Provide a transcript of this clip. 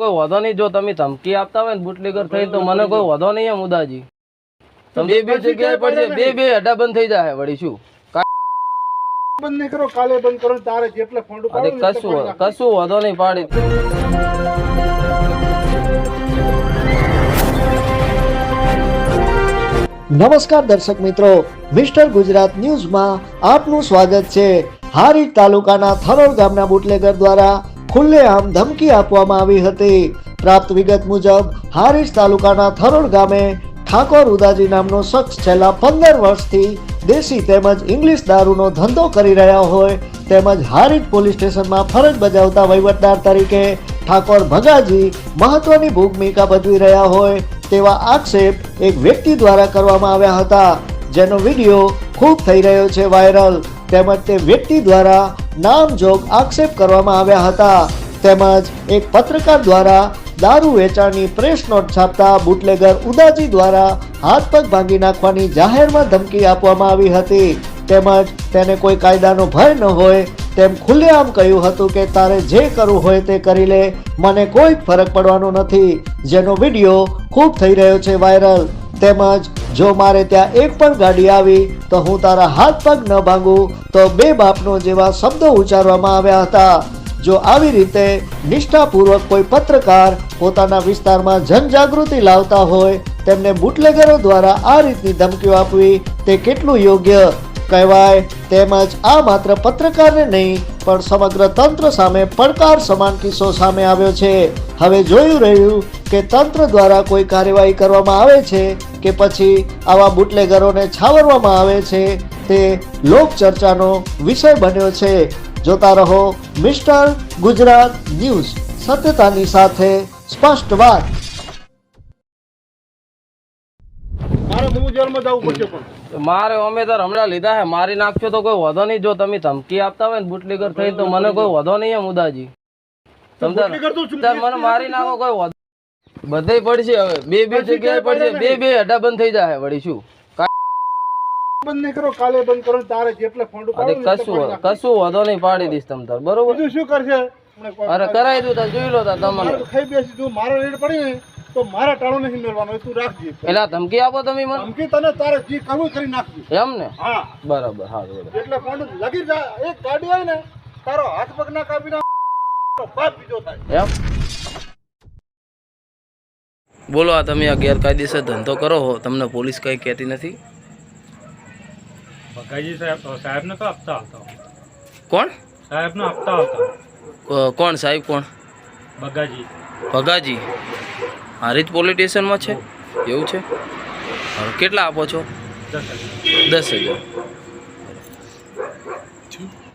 કોઈ વધો નહીં જો તમે ધમકી આપતા હોય ને બુટલીગર થઈ તો મને કોઈ વધો નહીં એમ ઉદાજી. તમે બે બે જગ્યાએ પડશે બે બે અડા બંધ થઈ જાય વળી શું? બંધ નહીં કરો કાલે બંધ કરો તારે જેટલે ફોન અરે કશું કશું વધો નહીં પાડી. નમસ્કાર દર્શક મિત્રો મિસ્ટર ગુજરાત ન્યૂઝમાં આપનું સ્વાગત છે. હારી તાલુકાના થરોડ ગામના બુટલેગર દ્વારા ખુલ્લેઆમ ધમકી આપવામાં આવી હતી. પ્રાપ્ત વિગત મુજબ હારીજ તાલુકાના થરોડ ગામે ઠાકોર ઉદાજી નામનો શખ્સ છેલ્લા પંદર વર્ષથી દેશી તેમજ ઇંગ્લિશ દારૂનો ધંધો કરી રહ્યા હોય, તેમજ હારીજ પોલીસ સ્ટેશનમાં ફરજ બજાવતા વહીવટદાર તરીકે ઠાકોર ભગાજી મહત્વની ભૂમિકા ભજવી રહ્યા હોય તેવા આક્ષેપ એક વ્યક્તિ દ્વારા કરવામાં આવ્યા હતા, જેનો વીડિયો ખૂબ થઈ રહ્યો છે વાયરલ. તેમજ તે વ્યક્તિ દ્વારા નામજોગ આક્ષેપ કરવામાં આવ્યા હતા. તેમજ એક પત્રકાર દ્વારા દારૂ વેચાણની પ્રેસ નોટ છાપતા બુટલેગર ઉદાજી દ્વારા હાથ પગ ભાંગી નાખવાની જાહેરમાં ધમકી આપવામાં આવી હતી. તેમજ તેને કોઈ કાયદાનો ભય ન હોય તેમ ખુલ્લેઆમ કહ્યું હતું કે તારે જે કરવું હોય તે કરી લે. મને કોઈ ફરક પડવાનો નથી. જેનો વીડિયો ખૂબ થઈ રહ્યો છે વાયરલ. તેમજ જો મારે ત્યાં એક પણ ગાડી આવી, તો હું તારા હાથ પગ ન ભાંગું, તો બે બાપનો જેવા શબ્દો ઉચ્ચારવામાં આવ્યા હતા. જો આવી રીતે નિષ્ઠાપૂર્વક કોઈ પત્રકાર પોતાના વિસ્તારમાં જનજાગૃતિ લાવતા હોય, તેમને બુટલેગરો દ્વારા આ રીતની ધમકીઓ આપવી તે કેટલું યોગ્ય? કહેવાય તેમજ આ માત્ર પત્રકારને નહીં, પણ સમગ્ર તંત્ર સામે પડકાર સમાન કિસ્સો સામે આવ્યો છે. હવે જોયું રહ્યું કે તંત્ર દ્વારા કોઈ કાર્યવાહી કરવામાં આવે છે કે પછી આવા બુટલેગરોને છાવરવામાં આવે છે તે લોક ચર્ચાનો વિષય બન્યો છે. જોતા રહો મિસ્ટર ગુજરાત ન્યૂઝ સત્યતાની સાથે સ્પષ્ટ વાત. મારે તો હમણાં લીધા હે. મારી નાખશો તો કોઈ વધો નહીં. જો તમે ધમકી આપતા હોય ને બુટલીગર થઈ તો મને કોઈ વધો નહીં મુદાજી? તાર મને મારી નાખો કોઈ વધો બધે પડશે હવે. બે બે જગ્યાએ પડશે. બે બે અડા બંધ થઈ જાય વળી શું? બંધ નહીં કરો કાલે બંધ કરો તારે જેટલે ફોન અરે કશું કશું વધો નહીં પાડી દઈશ તમ તાર બરોબર? બીજું શું કરશે? અરે કરાવી દઉં તાર જોઈ લો તાર તમને. ખાઈ બેસી તું મારા રેડ પડી ને તો મારા ટાળો નહીં મેળવાનો તું રાખજે. એટલે ધમકી આપો તમે મને. ધમકી તને તારે જે કરવું કરી નાખજે. એમ ને? હા. બરાબર હા બરાબર એટલે ફોન લગી એક ગાડી હોય ને તારો હાથ પગ ના કાપી ના બીજો થાય. એમ? બોલો આ તમે આ ગેરકાયદેસર ધંધો કરો હો તમને પોલીસ કંઈ કહેતી નથી? ભગાજી સાહેબ સાહેબને તો આપતા હતો કોણ? સાહેબનો આપતા હતો કોણ સાહેબ કોણ? બગાજી ભગાજી? હારીજ પોલીસ સ્ટેશનમાં છે? એવું છે? કેટલા આપો છો? દસ હજાર.